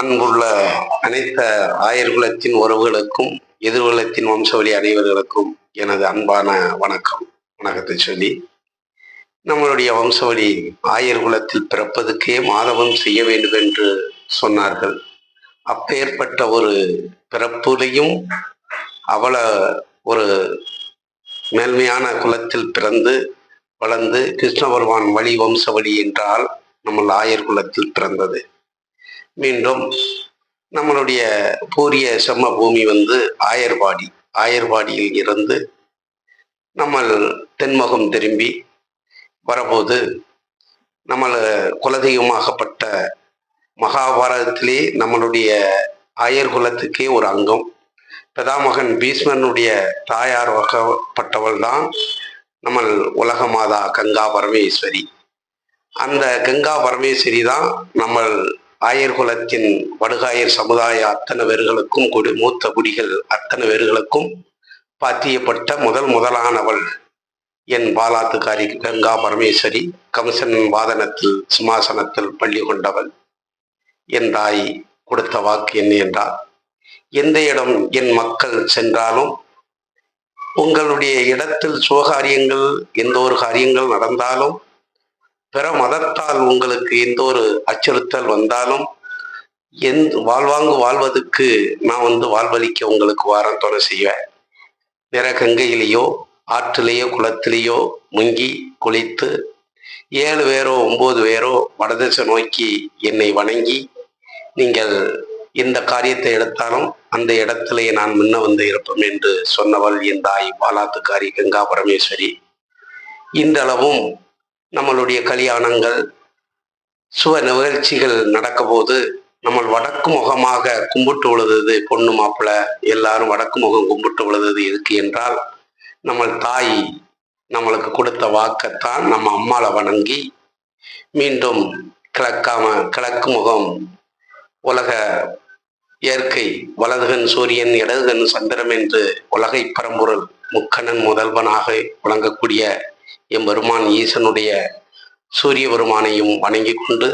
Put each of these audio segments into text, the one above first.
அன்புள்ள அனைத்த ஆயர்குலத்தின் உறவுகளுக்கும் எதிர்குலத்தின் வம்சவழி அனைவர்களுக்கும் எனது அன்பான வணக்கம். வணக்கத்தை சொல்லி நம்மளுடைய வம்சவழி ஆயர் குலத்தில் பிறப்பதுக்கே மாதவம் செய்ய வேண்டும் என்று சொன்னார்கள். அப்பேற்பட்ட ஒரு பிறப்புலையும் அவள ஒரு மேன்மையான குலத்தில் பிறந்து வளர்ந்து கிருஷ்ண பகவான் வழி வம்சவழி என்றால் நம்ம ஆயர் குலத்தில் பிறந்தது. மீண்டும் நம்மளுடைய பூரிய செம்ம பூமி வந்து ஆயர்வாடி ஆயர்வாடியில் இருந்து நம்ம தென்முகம் திரும்பி வரபோது நம்ம குலதெய்வமாகப்பட்ட மகாபாரதத்திலே நம்மளுடைய ஆயர் குலத்துக்கே ஒரு அங்கம். பிதாமகன் பீஷ்மனுடைய தாயார் வகப்பட்டவள் தான் நம்ம உலக மாதா கங்கா பரமேஸ்வரி. அந்த கங்கா பரமேஸ்வரி தான் நம்ம ஆயர் குலத்தின் வடுகாயர் சமுதாய அத்தனை பேர்களுக்கும் கொடு மூத்த குடிகள் அத்தனை பேர்களுக்கும் பாத்தியப்பட்ட முதல் முதலானவள் என் பாலாத்துக்காரி கங்கா பரமேஸ்வரி கம்சன் வாதனத்தில் சிம்மாசனத்தில் பள்ளி கொண்டவள். என் தாய் கொடுத்த வாக்கு என்ன என்றால் எந்த இடம் என் மக்கள் சென்றாலும் உங்களுடைய இடத்தில் சுபகாரியங்கள் எந்த ஒரு காரியங்கள் நடந்தாலும் பிற மதத்தால் உங்களுக்கு எந்த ஒரு அச்சுறுத்தல் வந்தாலும் எந் வாழ்வாங்கு வாழ்வதற்கு நான் வந்து வாழ்வழிக்க உங்களுக்கு வாரம் துணை செய்வேன். பிற கங்கையிலேயோ ஆற்றிலேயோ குளத்திலேயோ முங்கி குளித்து ஏழு பேரோ ஒம்பது பேரோ வடதிசை நோக்கி என்னை வணங்கி நீங்கள் எந்த காரியத்தை எடுத்தாலும் அந்த இடத்திலே நான் முன்ன வந்து இருப்போம் என்று சொன்னவள் என் தாய் பாலாத்துக்காரி கங்கா பரமேஸ்வரி. இன்றளவும் நம்மளுடைய கல்யாணங்கள் சுவ நிகழ்ச்சிகள் நடக்கும்போது நம்ம வடக்கு முகமாக கும்பிட்டு விழுதது பொண்ணு மாப்பிள்ளை எல்லாரும் வடக்கு முகம் கும்பிட்டு விழுதது எதுக்கு என்றால் நம்ம தாய் நம்மளுக்கு கொடுத்த வாக்கத்தான் நம்ம அம்மாவை வணங்கி மீண்டும் கிழக்காம கிழக்கு முகம் உலக இயற்கை வலதுகன் சூரியன் இடதுகன் சந்திரம் என்று உலகை பரம்பொருள் முக்கணன் முதல்வனாக வழங்கக்கூடிய எம்பெருமான் ஈசனுடைய சூரிய பெருமானையும் வணங்கி கொண்டு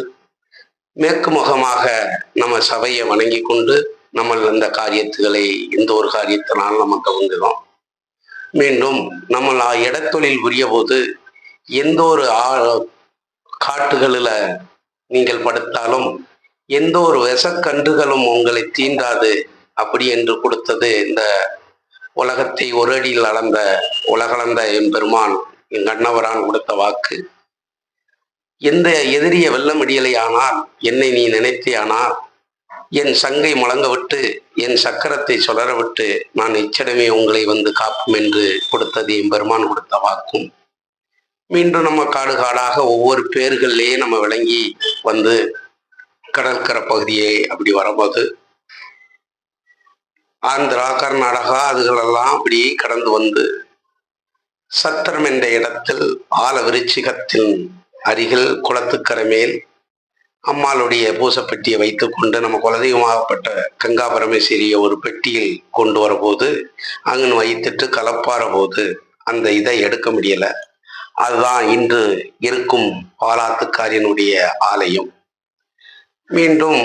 மேற்கு முகமாக நம்ம சபையை வணங்கி கொண்டு நம்ம அந்த காரியத்துகளை எந்த ஒரு காரியத்தினாலும் நம்ம கவுங்குகிறோம் மீண்டும் நம்ம இடத்தொழில் உரிய போது எந்த ஒரு ஆ- காட்டுகளில் நீங்கள் படுத்தாலும் எந்த ஒரு விஷக்கன்றுகளும் உங்களை தீண்டாது அப்படி என்று கொடுத்தது இந்த உலகத்தை ஒரு அடியில் அளந்த உலகளந்த எம்பெருமான். என் கண்ணவரான் கொடுத்த வாக்கு. எந்த எதிரிய வெல்ல முடியலையானால் என்னை நீ நினைத்தேயானால் என் சங்கை முழங்க விட்டு என் சக்கரத்தை சுடர விட்டு நான் இச்சடமே உங்களை வந்து காப்போம் என்று கொடுத்தது என் பெருமான் கொடுத்த வாக்கும். மீண்டும் நம்ம காடு காடாக ஒவ்வொரு பேர்கள்லேயே நம்ம விளங்கி வந்து கடற்கரை பகுதியே அப்படி வரும்போது ஆந்திரா கர்நாடகா அதுகளெல்லாம் அப்படி கடந்து வந்து சத்திரம் என்ற இடத்தில் ஆல விருச்சிகத்தின் அருகில் குளத்துக்கரை மேல் அம்மாளுடைய பூசப்பெட்டியை வைத்துக்கொண்டு நம்ம குலதெய்வமாகப்பட்ட கங்கா பரமேஸ்வரியை ஒரு பெட்டியில் கொண்டு வரபோது அங்கன்னு வைத்துட்டு கலப்பாற போது அந்த இதை எடுக்க முடியல. அதுதான் இன்று இருக்கும் பாலாத்துக்காரியனுடைய ஆலயம். மீண்டும்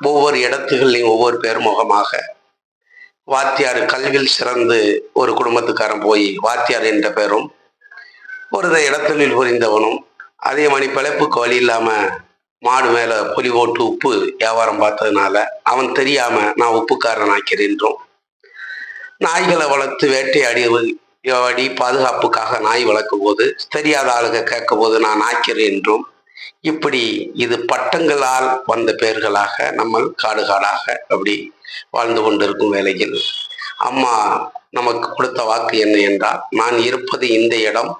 ஒவ்வொரு இடத்துகளையும் ஒவ்வொரு பேர் முகமாக வாத்தியார் கல்வியில் சிறந்து ஒரு குடும்பத்துக்காரன் போய் வாத்தியார் என்ற பேரும் ஒரு இடத்தொழில் புரிந்தவனும் அதே மாதிரி பிழைப்புக்கு வழி இல்லாமல் மாடு மேலே புலி ஓட்டு உப்பு வியாபாரம் பார்த்ததுனால அவன் தெரியாமல் நான் உப்புக்காரன் ஆக்கிறேன்றோம் நாய்களை வளர்த்து வேட்டையாடி அடி பாதுகாப்புக்காக நாய் வளர்க்கும் போது தெரியாத ஆளுக கேட்க போது நான் ஆக்கிறேன் என்றும். இப்படி இது பட்டங்களால் வந்த பெயர்களாக நம்ம காடு காடாக அப்படி வாழ்ந்து கொண்டிருக்கும் வேளையில் அம்மா நமக்கு கொடுத்த வாக்கு என்ன என்றால் நான் இருப்பது இந்த இடம்.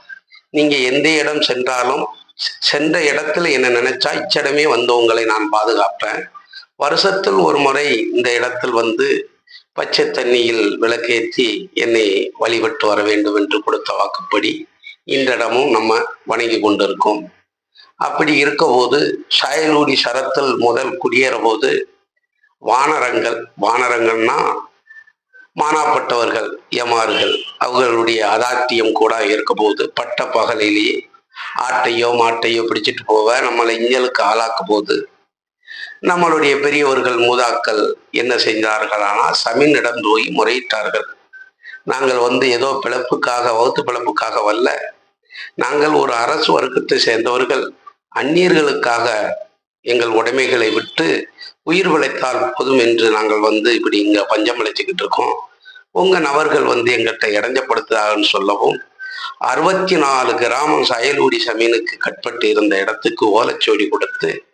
நீங்க எந்த இடம் சென்றாலும் சென்ற இடத்துல என்ன நினைச்சா இச்சிடமே வந்து உங்களை நான் பாதுகாப்பேன். வருஷத்தில் ஒரு முறை இந்த இடத்தில் வந்து பச்சை தண்ணியில் விளக்கேற்றி என்னை வழிபட்டு வர வேண்டும் என்று கொடுத்த வாக்குப்படி இந்த இடமும் நம்ம வணங்கி கொண்டிருக்கோம். அப்படி இருக்கபோது சாயலூடி சரத்தில் முதல் குடியேற போது வானரங்கள். வானரங்கள்னா மானாப்பட்டவர்கள் ஏமாறுகள். அவர்களுடைய அதாட்டியம் கூட இருக்கபோது பட்ட பகலிலேயே ஆட்டையோ மாட்டையோ பிடிச்சிட்டு போவ நம்மளை இஞ்சலுக்கு ஆளாக்கும் போது நம்மளுடைய பெரியவர்கள் மூதாக்கள் என்ன செஞ்சார்களானா சமீனிடம் போய் முறையிட்டார்கள். நாங்கள் வந்து ஏதோ பிழப்புக்காக வகுத்து பிழப்புக்காக வல்ல நாங்கள் ஒரு அரசு வர்க்கத்தை சேர்ந்தவர்கள். அந்நியர்களுக்காக எங்கள் உடைமைகளை விட்டு உயிர் விளைத்தால் போதும் என்று நாங்கள் வந்து இப்படி இங்க பஞ்சம் அழைச்சிக்கிட்டு இருக்கோம். உங்க நபர்கள் வந்து எங்கிட்ட இடைஞ்சப்படுத்துதாகன்னு சொல்லவும் அறுபத்தி நாலு கிராமம் சயலூடி சமீனுக்கு கட்பட்டு இருந்த இடத்துக்கு ஓலைச்சோடி கொடுத்து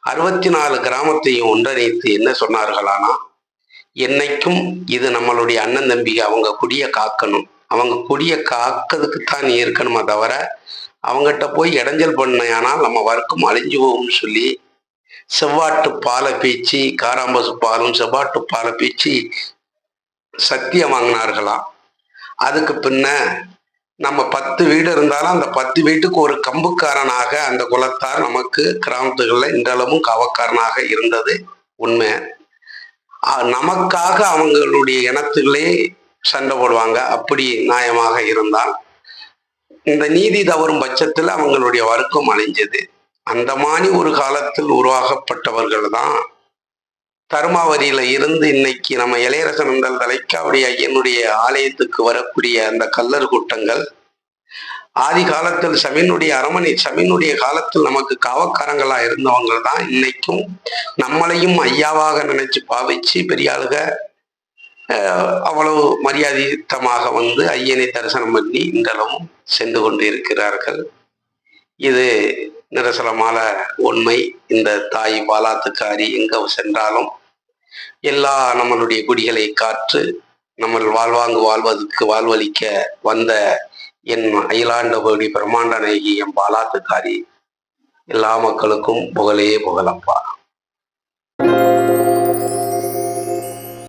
அறுபத்தி நாலு கிராமத்தையும் ஒன்றிணைத்து என்ன சொன்னார்களானா என்னைக்கும் இது நம்மளுடைய அண்ணன் தம்பி அவங்க குடிய காக்கணும். அவங்க குடிய காக்கிறதுக்குத்தான் நீ இருக்கணுமா தவிர அவங்ககிட்ட போய் இடைஞ்சல் பண்ணையானால் நம்ம வர்க்கம் அழிஞ்சு போகும்னு சொல்லி செவ்வாட்டு பாலை பீச்சி காராம்பசு பாலும் செவ்வாட்டு பாலை பீச்சி சத்தியம் வாங்கினார்களாம் அதுக்கு பின்ன நம்ம பத்து வீடு இருந்தாலும் அந்த பத்து வீட்டுக்கு ஒரு கம்புக்காரனாக அந்த குலத்தார் நமக்கு கிராமத்துகளில் இன்றளவும் காவக்காரனாக இருந்தது உண்மை. நமக்காக அவங்களுடைய இனத்துகளே சண்டை போடுவாங்க அப்படி நியாயமாக இருந்தால். இந்த நீதி தவறும் பட்சத்தில் அவங்களுடைய வர்க்கம் அழிஞ்சது. அந்த மாதிரி ஒரு காலத்தில் உருவாக்கப்பட்டவர்கள் தான் தருமாவதியில இருந்து இன்னைக்கு நம்ம இளையரசன் நந்தல் தலைக்காவுடைய ஐயனுடைய ஆலயத்துக்கு வரக்கூடிய அந்த கல்லர் கூட்டங்கள் ஆதி காலத்தில் சமீனுடைய அரமனை சமீனுடைய காலத்தில் நமக்கு காவக்காரங்களா இருந்தவங்க தான் இன்னைக்கும் நம்மளையும் ஐயாவாக நினைச்சு பாவிச்சு பெரியாளுக அவ்வளவு மரியாதித்தமாக வந்து ஐயனை தரிசனம் பண்ணி இன்றளவும் சென்று கொண்டு இருக்கிறார்கள் இது நிரசலமான உண்மை. இந்த தாய் பாலாத்துக்காரி எங்க சென்றாலும் எல்லா நம்மளுடைய குடிகளை காற்று நம்ம வாழ்வாங்கு வாழ்வதற்கு வாழ்வளிக்க வந்த என் அயிலாண்டபடி பிரம்மாண்ட நாயகி என் பாலாத்துக்காரி. எல்லா மக்களுக்கும் புகழே புகழப்பா.